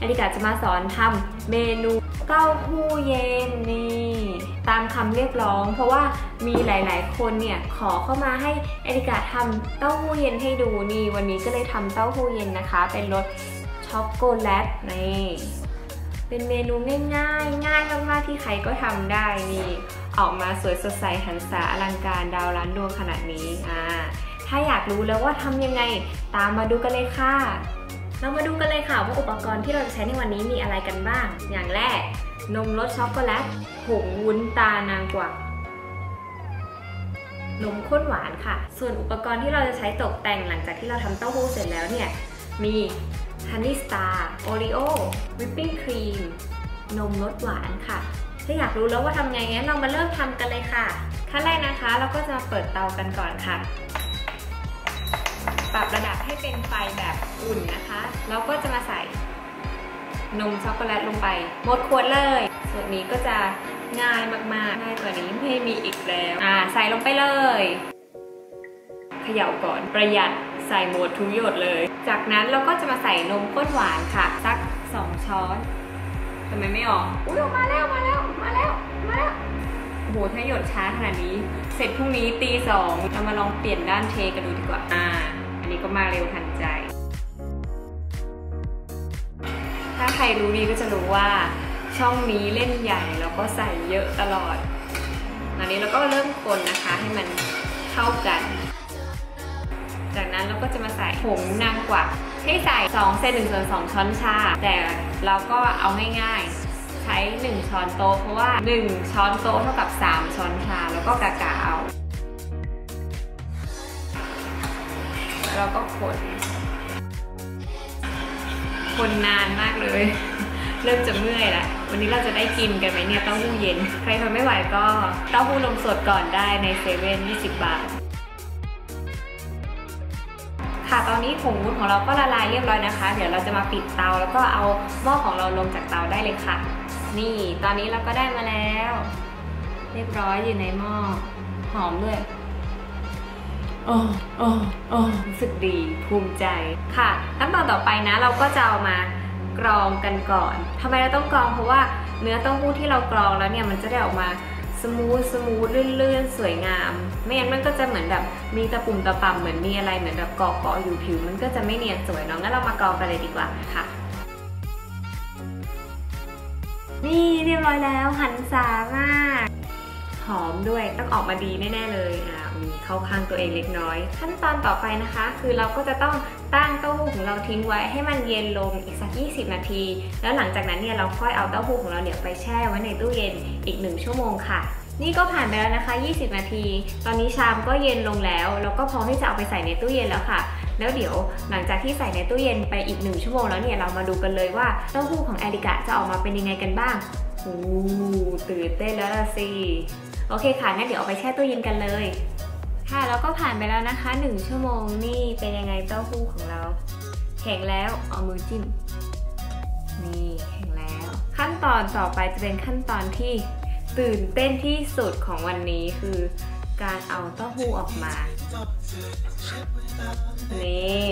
นาฬิกาจะมาสอนทำเมนูเต้าหู้เย็นนี่ตามคำเรียกร้อง เพราะว่ามีหลายๆ คนเนี่ยขอเข้ามาให้นาฬิกาทำเต้าหู้เย็นให้ดูนี่ วันนี้ก็เลยทำเต้าหู้เย็นนะคะ เป็นรสช็อกโกแลตนี่เป็นเมนูง่ายๆ ง่ายมากๆที่ใครก็ทำได้นี่ ออกมาสวยสดใสหันษาอลังการดาวล้านดวงขนาดนี้อ่าถ้าอยากรู้แล้วว่าทำยังไง ตามมาดูกันเลยค่ะ เรามาดูกันเลยค่ะว่าอุปกรณ์ที่เราจะใช้ในวันนี้มีอะไรกันบ้าง อย่างแรก นมรสช็อกโกแลตผงวุ้นตานางกวักนมข้นหวานค่ะ ส่วนอุปกรณ์ที่เราจะใช้ตกแต่งหลังจากที่เราทำเต้าหู้เสร็จแล้วเนี่ย มีฮันนี่สตาร์โอรีโอวิปปิ้งครีม นมรสหวานค่ะ ถ้าอยากรู้แล้วว่าทำไงงั้นเรามาเริ่มทำกันเลยค่ะ ขั้นแรกนะคะ เราก็จะเปิดเตากันก่อนค่ะ ปรับระดับให้เป็นไฟแบบอุ่นนะคะ แล้วก็จะมาใส่นมช็อกโกแลตลงไปหมดขวดเลย ส่วนนี้ก็จะง่ายมากๆ ง่ายกว่านี้ไม่มีอีกแล้ว อ่า ใส่ลงไปเลย เขย่าก่อนประหยัดใส่หมดทุกหยดเลย จากนั้นเราก็จะมาใส่นมข้นหวานค่ะ สัก 2 ช้อนทำไมไม่ออก อุ้ยออกมาแล้วมาแล้วมาแล้วมาแล้วโอ้โหถ้าหยดช้าขนาดนี้ เสร็จพรุ่งนี้ตีสองเรามาลองเปลี่ยนด้านเทกันดูดีกว่า อ่า นี้ก็มาเร็วทันใจ ถ้าใครรู้ดีก็จะรู้ว่าช่องนี้เล่นใหญ่แล้วก็ใส่เยอะตลอด ตอนนี้เราก็เริ่มคนนะคะให้มันเข้ากัน จากนั้นเราก็จะมาใส่ผงนางกวักให้ใส่2เซน1ส่วน2ช้อนชา แต่เราก็เอาง่ายๆ ใช้ 1 ช้อนโต๊ะเพราะว่า 1 ช้อนโต๊ะเท่ากับ 3 ช้อนชา แล้วก็กากาเอา เราก็คน คนนานมากเลย เริ่มจะเมื่อยละวันนี้เราจะได้กินกันไหมเนี่ยเต้าหู้เย็น ใครทนไม่ไหวก็เต้าหู้นมสดก่อนได้ในเซเว่น20 บาทค่ะตอนนี้ผงวุ้นของเราก็ละลายเรียบร้อยนะคะ เดี๋ยวเราจะมาปิดเตาแล้วก็เอาหม้อของเราลงจากเตาได้เลยค่ะ นี่ตอนนี้เราก็ได้มาแล้ว เรียบร้อยอยู่ในหม้อหอมด้วย โอ้โอ้โอ้รู้สึกดีภูมิใจค่ะขั้นตอนต่อไปนะเราก็จะเอามากรองกันก่อนทำไมเราต้องกรองเพราะว่าเนื้อเต้าหู้ที่เรากรองแล้วเนี่ยมันจะได้ออกมาสมูทสมูทลื่นๆ สวยงาม ไม่งั้นมันก็จะเหมือนแบบมีตะปุ่มตะป่ำเหมือนมีอะไรเหมือนแบบเกาะเกาะอยู่ผิว มันก็จะไม่เนียนสวยเนาะงั้นเรามากรองกันเลยดีกว่าค่ะ นี่เรียบร้อยแล้วหันสามากหอมด้วยต้องออกมาดีแน่ๆเลยอ่า มีเข้าข้างตัวเองเล็กน้อย ขั้นตอนต่อไปนะคะ คือเราก็จะต้องตั้งเต้าหู้ของเราทิ้งไว้ให้มันเย็นลงอีกสัก 20 นาที แล้วหลังจากนั้นเนี่ยเราค่อยเอาเต้าหู้ของเราเนี่ยไปแช่ไว้ในตู้เย็นอีก 1 ชั่วโมงค่ะนี่ก็ผ่านไปแล้วนะคะ 20 นาที ตอนนี้ชามก็เย็นลงแล้ว แล้วก็พร้อมที่จะเอาไปใส่ในตู้เย็นแล้วค่ะ แล้วเดี๋ยวหลังจากที่ใส่ในตู้เย็นไปอีกหนึ่งชั่วโมงแล้วเนี่ย เรามาดูกันเลยว่าเต้าหู้ของแอริกะจะออกมาเป็นยังไงกันบ้างโอ้ตื่นเต้นแล้วสิ โอเคค่ะ งั้นเดี๋ยวเอาไปแช่ตู้เย็นกันเลย ค่ะแล้วก็ผ่านไปแล้วนะคะ 1 ชั่วโมงนี่เป็นยังไงเต้าหู้ของเรา แข็งแล้วเอามือจิ้มนี่แข็งแล้ว ขั้นตอนต่อไปจะเป็นขั้นตอนที่ตื่นเต้นที่สุดของวันนี้คือการเอาเต้าหู้ออกมา นี่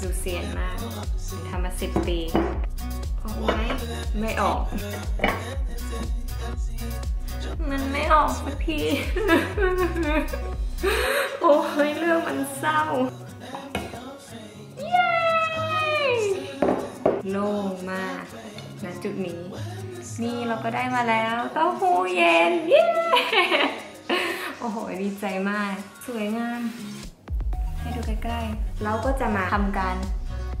ดูเซียนมากทำมาสิบปีออกไหมไม่ออก มันไม่ออกสักที โอ้ยเรื่องมันเศร้า เย้โล่งมากณจุดนี้ นี่เราก็ได้มาแล้วเต้าหู้เย็น เย้ โอ้โห ดีใจมาก สวยงาม ให้ดูใกล้ๆ เราก็จะมาทำการ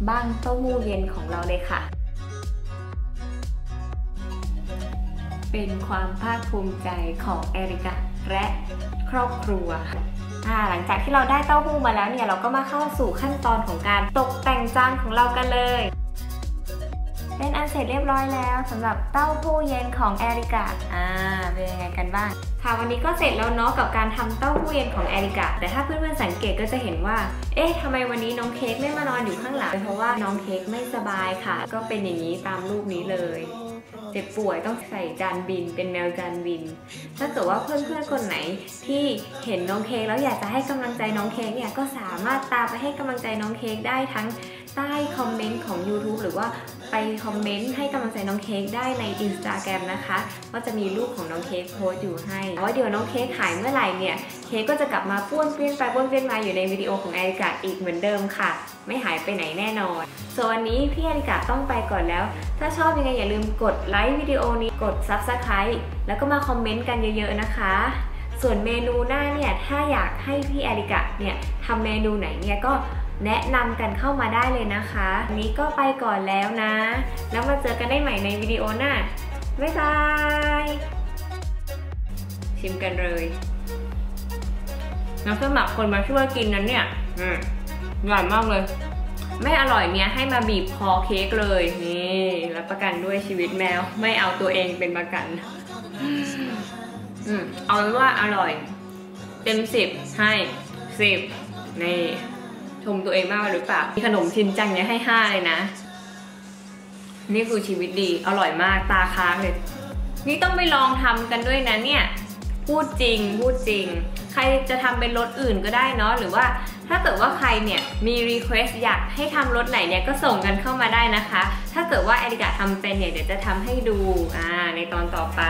บ้างเต้าหู้เย็นของเราเลยค่ะ เป็นความภาคภูมิใจของเอริกาและครอบครัวหลังจากที่เราได้เต้าหู้มาแล้วเนี่ยเราก็มาเข้าสู่ขั้นตอนของการตกแต่งจานของเรากันเลยเป็นอันเสร็จเรียบร้อยแล้วสำหรับเต้าหู้เย็นของแอริกาอ่าเป็นยังไงกันบ้าง ค่ะวันนี้ก็เสร็จแล้วเนาะกับการทำเต้าหู้เย็นของแอริกาแต่ถ้าเพื่อนๆสังเกตก็จะเห็นว่า เอ๊ะทำไมวันนี้น้องเค้กไม่มานอนอยู่ข้างหลัง เพราะว่าน้องเค้กไม่สบายค่ะ ก็เป็นอย่างนี้ตามรูปนี้เลย เจ็บป่วยต้องใส่จานบิน เป็นแมวจานบิน ถ้าเกิดว่าเพื่อนๆคนไหนที่เห็นน้องเค้กแล้วอยากจะให้กำลังใจน้องเค้กเนี่ยก็สามารถตามไปให้กำลังใจน้องเค้กได้ทั้งใต้ YouTube หรือว่าไปคอมเมนต์ให้กำลังใจน้องเค้กได้ใน Instagram นะคะ ก็จะมีรูปของน้องเค้กโพสต์อยู่ให้ว่าเดี๋ยวน้องเค้กหายเมื่อไหร่เนี่ย เค้กก็จะกลับมาป้วนเปี้ยนไปป้วนเปี้ยนมาอยู่ในวิดีโอของแอริกาอีกเหมือนเดิมค่ะ ไม่หายไปไหนแน่นอนส่วนวันนี้พี่แอริกาต้องไปก่อนแล้ว ถ้าชอบยังไงอย่าลืมกดไลค์วิดีโอนี้กด Subscribe แล้วก็มาคอมเมนต์กันเยอะๆนะคะส่วนเมนูหน้าเนี่ย ถ้าอยากให้พี่แอริกาเนี่ยทำเมนูไหนเนี่ยก็ แนะนำกันเข้ามาได้เลยนะคะวันนี้ก็ไปก่อนแล้วนะ แล้วมาเจอกันได้ใหม่ในวิดีโอหน้า บ๊ายบาย ชิมกันเลยน้ำสมัครคนมาช่วยกินนั้นเนี่ยอืมอร่อยมากเลย ไม่อร่อยเนี่ยให้มาบีบคอเค้กเลยนี่รับประกันด้วยชีวิตแมว ไม่เอาตัวเองเป็นประกัน อืมเอาเป็นว่าอร่อย เต็มสิบให้สิบนี่ ชมตัวเองมากหรือเปล่ามีขนมชินจังเนี่ยให้ห้าเลยนะ นี่คือชีวิตดีอร่อยมากตาค้างเลย นี่ต้องไปลองทำกันด้วยนะเนี่ย พูดจริงพูดจริง ใครจะทำเป็นรสอื่นก็ได้เนาะหรือว่าถ้าเกิดว่าใครเนี่ยมีรีเควสอยากให้ทำรสไหนเนี่ยก็ส่งกันเข้ามาได้นะคะ ถ้าเกิดว่าแอริกาทำเป็นเนี่ยเดี๋ยวจะทำให้ดูอ่าในตอนต่อไป